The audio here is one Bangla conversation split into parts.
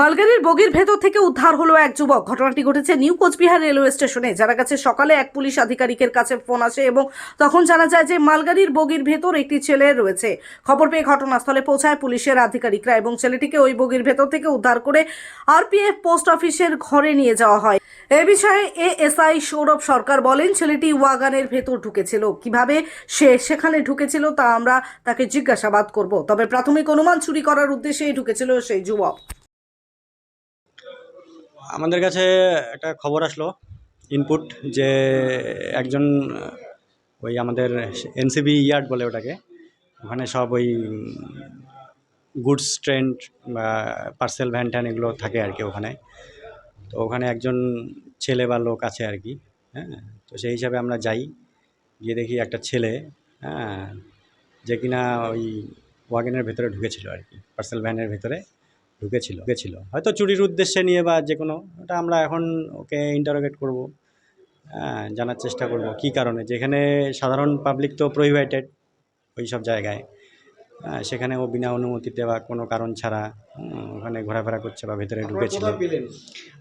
মালগাড়ির বগির ভেতর থেকে উদ্ধার হলো এক যুবক। ঘটনাটি ঘটেছে নিউ কোচবিহার রেলওয়ে স্টেশনে। যারা কাছে সকালে এক পুলিশ আধিকারিকের কাছে ফোন আসে এবং তখন জানা যায় যে মালগাড়ির বগির ভেতর একটি ছেলে রয়েছে। খবর পেয়ে ঘটনাস্থলে পৌঁছায় পুলিশের আধিকারিকরা এবং ছেলেটিকে ওই বগির ভেতর থেকে উদ্ধার করে আরপিএফ পোস্ট অফিসের ঘরে নিয়ে যাওয়া হয়। এ বিষয়ে এএসআই সৌরভ সরকার বলেন, ছেলেটি ওয়াগানের ভেতর ঢুকেছিল। কীভাবে সে সেখানে ঢুকেছিল তা আমরা তাকে জিজ্ঞাসাবাদ করব। তবে প্রাথমিক অনুমান চুরি করার উদ্দেশ্যেই ঢুকেছিল সেই যুবক। আমাদের কাছে একটা খবর আসলো ইনপুট যে একজন, ওই আমাদের এনসিবি ইয়ার্ড বলে ওটাকে, ওখানে সব ওই গুডস ট্রেন বা পার্সেল ভ্যান ট্যান এগুলো থাকে আর কি ওখানে। তো ওখানে একজন ছেলে বা লোক আছে আর কি হ্যাঁ? তো সেই হিসাবে আমরা যাই, গিয়ে দেখি একটা ছেলে হ্যাঁ যে কিনা ওই ওয়াগনের ভেতরে ঢুকেছিল আর কি পার্সেল ভ্যানের ভেতরে। ঢুকেছিল ঢুকেছিল। হয়তো চুরির উদ্দেশ্যে নিয়ে বা যে কোনো ওটা আমরা এখন ওকে ইন্টারোগেট করব হ্যাঁ জানার চেষ্টা করব কী কারণে। যেখানে সাধারণ পাবলিক তো প্রহিবাইটেড ওই সব জায়গায়। হ্যাঁ সেখানে ও বিনা অনুমতিতে বা কোনো কারণ ছাড়া ওখানে ঘোরাফেরা করছে বা ভেতরে ঢুকেছিল।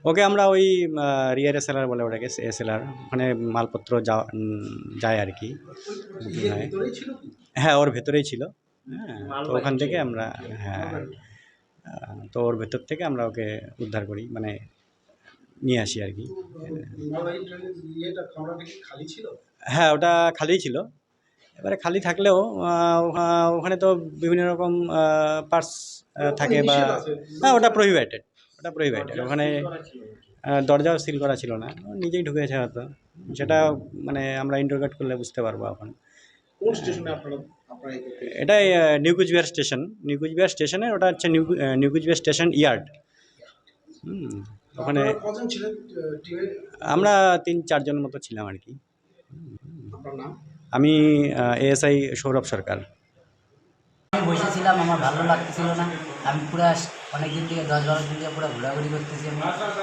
ওকে আমরা ওই রিয়ার এসেলার বলে ওটাকে এসেলার ওখানে মালপত্র যাওয়া যায় আর কি। হ্যাঁ ওর ভেতরেই ছিল। হ্যাঁ তো ওখান থেকে আমরা হ্যাঁ তো ওর ভেতর থেকে আমরা ওকে উদ্ধার করি মানে নিয়ে আসি আর কি। হ্যাঁ ওটা খালিই ছিল। এবারে খালি থাকলেও ওখানে তো বিভিন্ন রকম পার্স থাকে বা হ্যাঁ ওটা প্রহিবাইটেড ওটা প্রহিবাইটেড ওখানে দরজাও সিল করা ছিল না, নিজেই ঢুকেছে হয়তো। সেটা মানে আমরা ইন্টারগেট করলে বুঝতে পারব এখন। কোন স্টেশনে আপনারা আহ, new Coochbehar station. New Coochbehar স্টেশনে ওটা হচ্ছে নিউ কুচবিহার স্টেশন ইয়ার্ড। হুম, ওখানে আমরা তিন চারজন মতো ছিলাম আর কি। আমি এএসআই সৌরভ সরকার। আমি বসেছিলাম আমার ভালো লাগতেছিল না। আমি পুরো অনেক দিন থেকে দশ বারো দিন থেকে পুরো ঘোরাঘুরি করতেছি আমি।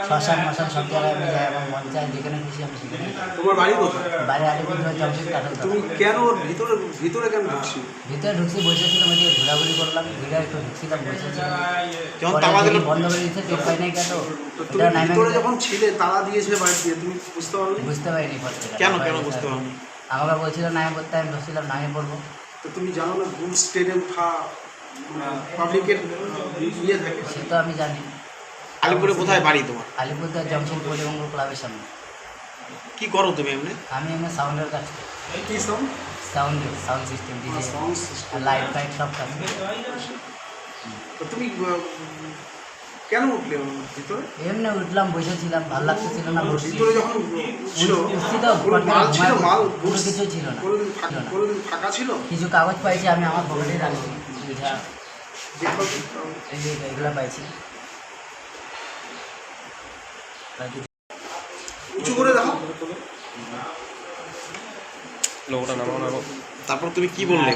শ্মশান মশান সব জায়গায় আমি যাই আমার মন চায় যেখানে খুশি আমি সেখানে তোমার বাড়ি কোথায়? বাইরে আলিপুরদুয়ার জংশন কাঠল তুমি কেন ভিতরে ভিতরে কেন ঢুকছি? ভিতরে ঢুকছি বসেছিলাম ওই ঘোরাঘুরি করলাম ঘুরে একটু ঢুকছিলাম বসেছিলাম। পরে বন্ধ করে দিচ্ছে টের পাই নাই কেন? ভিতরে যখন ছিলে তালা দিয়েছে বাড়ি দিয়ে তুমি বুঝতে পারোনি বুঝতে পারিনি কেন কেন বুঝতে পারোনি আমাকে বলছিল নামে পড়তে আমি বসছিলাম নামে পড়ব। তো তুমি জানো না গুডস ট্রেনে উঠা পাবলিকের ইয়ে থাকে। সে তো আমি জানি। আলিপুরে কোথায় বাড়ি তোমার? জংশন পরিবঙ্গ ক্লাবের সামনে। কি করো তুমি এমনি? আমি এমনি সাউন্ডের কাজ করি। কি sound sound sound system. DJ light fight সব কাজ তুমি কেন উঠলে ভিতরে? এমনি উঠলাম বসেছিলাম ভালো লাগতেছিল না ভিতরে যখন ছিল মাল ছিল মাল কিছু ছিল না। ছিল। কিছু কাগজ পাইছি আমি আমার পকেটে রাখছি। যে এগুলো পাইছি উঁচু করে দেখো তারপর তুমি কি বললে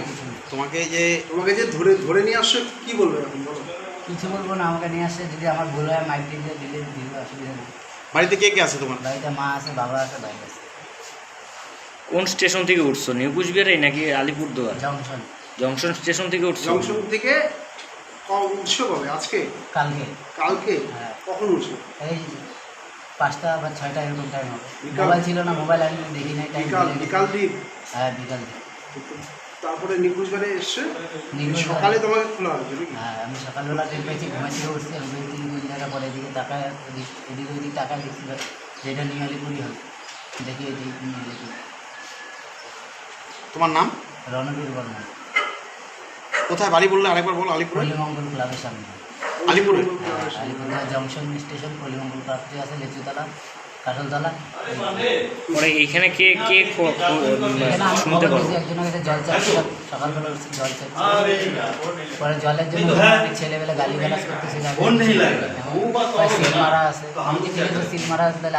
তোমাকে যে তোমাকে যে ধরে ধরে নিয়ে আসছে কি বলবে এখন বলো কিছু বলব না আমাকে নিয়ে আসছে যদি আমার ভুল হয় মাইক দিয়ে দিলে দিলে অসুবিধা নেই বাড়িতে কে কে আছে তোমার বাড়িতে মা আছে বাবা আছে ভাই আছে কোন স্টেশন থেকে উঠছো? নিউ কুচবিহারে নাকি আলিপুরদুয়ার? জংশন জংশন স্টেশন থেকে উঠছো? জংশন থেকে উঠছো কবে? আজকে? কালকে। কালকে? হ্যাঁ। কখন উঠছো? এই পাঁচটা বা ছয়টা এরকম টাইম হবে। মোবাইল ছিল না মোবাইল আমি দেখি নাই টাইম বিকাল বিকাল দিক হ্যাঁ বিকাল দিকে। তারপরে নিকুজবারে এসছে? নিকুঞ্জবারে- সকালে তোমাকে খোলা হয়েছে হ্যাঁ আমি সকালবেলা টের পেয়েছি ঘুমা থেকে উঠছি আমি দুই তিন দুই জায়গা পরে এদিকে টাকা এদিক- এদিক ওদিক তাকায় দেখছি যেটা নিউ আলিপুরি হবে দেখি এই নিয়ে তোমার নাম? রণবীর বর্মন। কোথায় বাড়ি বললে আরেকবার বলো আলিপুরে? পল্লীমঙ্গল ক্লাবের সামনে। আলিপুরে? জংশন স্টেশন পল্লীমঙ্গল ক্লাব যে আছে লিচুতলা কাঠলতলা। পরে এইখানে কে কে শুনতে পারো পেয়েছি একজনের কাছে জল চাচ্ছিলাম সকালবেলা উঠছি জল চাচ্ছি। পরে জলের জন্য ছেলেবেলা গালি গালাজ করতেছিল সিল মারা আছে। আমি কি সিল মারা আছে তাহলে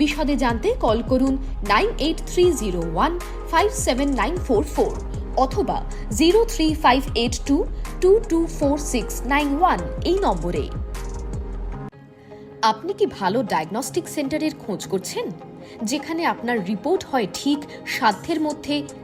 বিশদে জানতে কল করুন nine eight three zero one five seven nine four four অথবা zero three five eight two two two four six nine one এই নম্বরে। আপনি কি ভালো ডায়াগনস্টিক সেন্টারের খোঁজ করছেন? যেখানে আপনার রিপোর্ট হয় ঠিক সাধ্যের মধ্যে